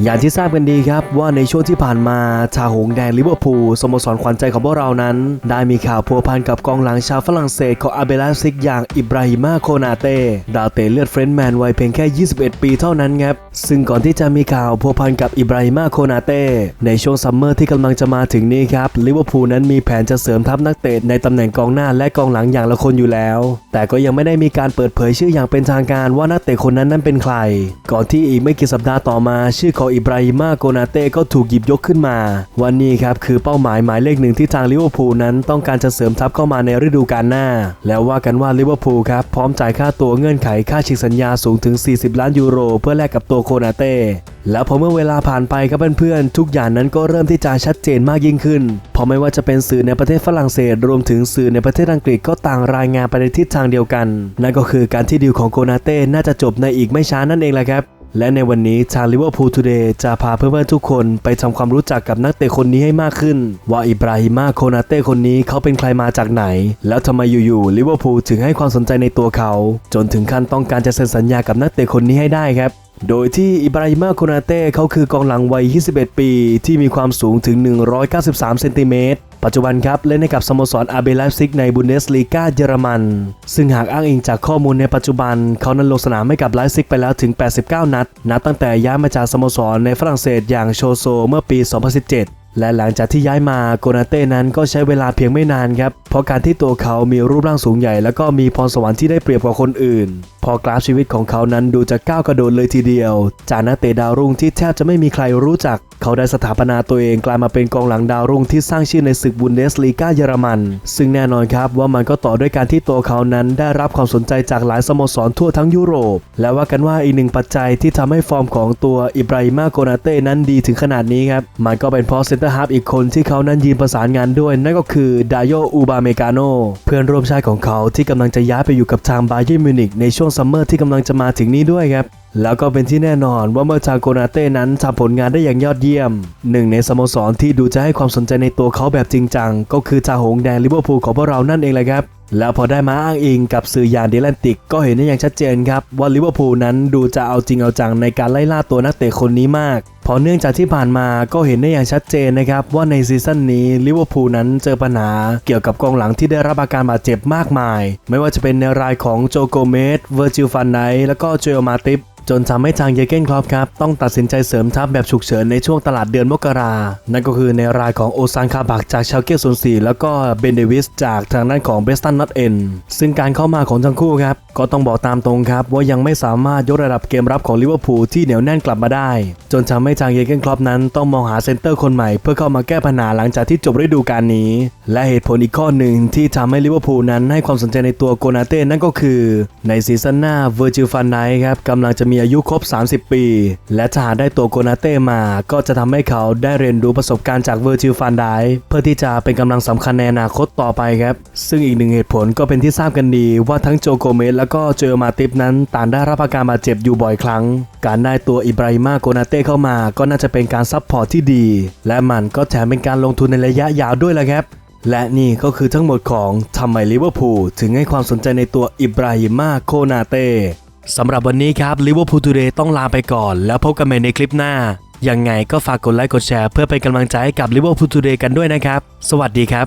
อย่างที่ทราบกันดีครับว่าในช่วงที่ผ่านมาชาหงแดงลิเวอร์พูลสโมสรขวัญใจของพวกเรานั้น ได้มีข่าวพัวพันกับกองหลังชาวฝรั่งเศสของอาเบลาซิกอย่างอิบราฮิมาโคนาเต้ดาวเตะเลือดเฟรนช์แมนวัยเพียงแค่ 21 ปีเท่านั้นครับซึ่งก่อนที่จะมีข่าวพัวพันกับอิบราฮิมาโคนาเต้ในช่วงซัมเมอร์ที่กำลังจะมาถึงนี้ครับลิเวอร์พูลนั้นมีแผนจะเสริมทัพนักเตะในตำแหน่งกองหน้าและกองหลังอย่างละคนอยู่แล้ว แต่ก็ยังไม่ได้มีการเปิดเผยชื่ออย่างเป็นทางการว่านักเตะคนนั้นนั้นเป็นใคร ก่อนที่อีกไม่กี่สัปดาห์ต่อมาชื่อของอิบราฮิมาโกนาเต้ก็ถูกหยิบยกขึ้นมา วันนี้ครับคือเป้าหมายหมายเลขหนึ่งที่ทางลิเวอร์พูลนั้นต้องการจะเสริมทัพเข้ามาในฤดูกาลหน้า แล้วว่ากันว่าลิเวอร์พูลครับพร้อมจ่ายค่าตัวเงื่อนไขค่าฉีกสัญญาสูงถึง 40 ล้านยูโร เพื่อแลกกับตัวโคนาเต้แล้วพอเมื่อเวลาผ่านไปครับเพื่อนๆทุกอย่างนั้นก็เริ่มที่จะชัดเจนมากยิ่งขึ้น เพราะไม่ว่าจะเป็นสื่อในประเทศฝรั่งเศส รวมถึงสื่อในประเทศอังกฤษก็ต่างรายงานไปในทิศทางเดียวกัน นั่นก็คือการที่ดีลของโกนาเต้น่าจะจบในอีกไม่ช้านั่นเองแหละครับ และในวันนี้ทางลิเวอร์พูลทูเดย์จะพาเพื่อนๆทุกคนไปทำความรู้จักกับนักเตะคนนี้ให้มากขึ้น ว่าอิบราฮิมาโคนาเต้คนนี้เขาเป็นใครมาจากไหน แล้วทำไมอยู่ๆลิเวอร์พูลถึงให้ความสนใจในตัวเขา จนถึงขั้นต้องการจะเซ็นสัญญากับนักเตะคนนี้ให้ได้ครับโดยที่อิบราฮิมาโคนาเต้เขาคือกองหลังวัย 21 ปี ที่มีความสูงถึง 193 เซนติเมตร ปัจจุบันครับเล่นให้กับสโมสรอาเบลไลฟ์ซิกในบุนเดสลีกาเยอรมัน ซึ่งหากอ้างอิงจากข้อมูลในปัจจุบัน เขานั้นลงสนามให้กับไลฟ์ซิกไปแล้วถึง 89 นัด นับตั้งแต่ย้ายมาจากสโมสรในฝรั่งเศสอย่างโชโซเมื่อปี 2017และหลังจากที่ย้ายมาโกนาเต้นั้นก็ใช้เวลาเพียงไม่นานครับ เพราะการที่ตัวเขามีรูปร่างสูงใหญ่ แล้วก็มีพรสวรรค์ที่ได้เปรียบกว่าคนอื่น พอกราฟชีวิตของเขานั้นดูจะก้าวกระโดดเลยทีเดียว จากนักเตะดาวรุ่งที่แทบจะไม่มีใครรู้จัก เขาได้สถาปนาตัวเองกลายมาเป็นกองหลังดาวรุ่งที่สร้างชื่อในศึกบุนเดสลีกาเยอรมัน ซึ่งแน่นอนครับว่ามันก็ต่อด้วยการที่ตัวเขานั้นได้รับความสนใจจากหลายสโมสรทั่วทั้งยุโรป และว่ากันว่าอีกหนึ่งปัจจัยที่ทำให้ฟอร์มของตัวอิบราฮิมาโกนาเต้นั้นดีถึงขนาดนี้ครับมันก็เป็นเพราะเซนเตอร์ฮาร์ฟอีกคนที่เขานั้นยืนประสานงานด้วย นั่นก็คือดายโยอูบาเมกาโนเพื่อนร่วมชาติของเขาที่กำลังจะย้ายไปอยู่กับทางบาเยิร์นมิวนิกในช่วงซัมเมอร์ที่กำลังจะมาถึงนี้ด้วยครับ แล้วก็เป็นที่แน่นอนว่าเมื่อชาโกนาเต้นั้นทำผลงานได้อย่างยอดเยี่ยม หนึ่งในสโมสรที่ดูจะให้ความสนใจในตัวเขาแบบจริงจังก็คือชาหงแดงลิเวอร์พูลของพวกเรานั่นเองแหละครับ แล้วพอได้มาอ้างอิงกับสื่อยานเดลันติก ก็เห็นได้อย่างชัดเจนครับว่าลิเวอร์พูลนั้นดูจะเอาจริงเอาจังในการไล่ล่าตัวนักเตะคนนี้มากเพราะเนื่องจากที่ผ่านมาก็เห็นได้อย่างชัดเจนนะครับว่าในซีซั่นนี้ลิเวอร์พูลนั้นเจอปัญหาเกี่ยวกับกองหลังที่ได้รับอาการบาดเจ็บมากมาย ไม่ว่าจะเป็นในรายของโจโกเมสเวอร์จิลฟันไนและก็โจเอลมาติฟ จนทำให้ทางเยเกนครอปครับต้องตัดสินใจเสริมทัพแบบฉุกเฉินในช่วงตลาดเดือนมกรานั่นก็คือในรายของโอซานคาบักจากชาวเกียร์ซีแล้วก็เบนเดวิสจากทางด้านของเบสตันนอตเอ็นซึ่งการเข้ามาของทั้งคู่ครับก็ต้องบอกตามตรงครับว่ายังไม่สามารถยกระดับเกมรับของลิเวอร์พูลที่เหนียวแน่นกลับมาได้ จนทำให้ทางเยเกนครอปนั้นต้องมองหาเซนเตอร์คนใหม่เพื่อเข้ามาแก้ปัญหาหลังจากที่จบฤดูกาลนี้ และเหตุผลอีกข้อหนึ่งที่ทำให้ลิเวอร์พูลนั้นให้ความสนใจในตัวโกนาเต้นั่นก็คือ ในซีซั่นหน้าเวอร์จิลฟันไนครับกำลังจะมีีอายุครบ 30 ปี และถ้าหากได้ตัวโกนาเต้มา ก็จะทำให้เขาได้เรียนรู้ประสบการณ์จากเวอร์จิลฟันไดเพื่อที่จะเป็นกำลังสำคัญในอนาคตต่อไปครับ ซึ่งอีกหนึ่งเหตุผลก็เป็นที่ทราบกันดีว่าทั้งโจโกเมสแล้วก็เจอมาติฟนั้นต่างได้รับอาการบาดเจ็บอยู่บ่อยครั้ง การได้ตัวอิบราฮิมาโกนาเต้เข้ามา ก็น่าจะเป็นการซับพอร์ตที่ดี และมันก็แถมเป็นการลงทุนในระยะยาวด้วยละครับและนี่ก็คือทั้งหมดของทำไมลิเวอร์พูลถึงให้ความสนใจในตัวอิบราฮิมาโคนาเต้ สำหรับวันนี้ครับลิเวอร์พูลทูเดย์ต้องลาไปก่อน แล้วพบกันใหม่ในคลิปหน้า ยังไงก็ฝากกดไลค์กดแชร์เพื่อเป็นกำลังใจให้กับลิเวอร์พูลทูเดย์กันด้วยนะครับ สวัสดีครับ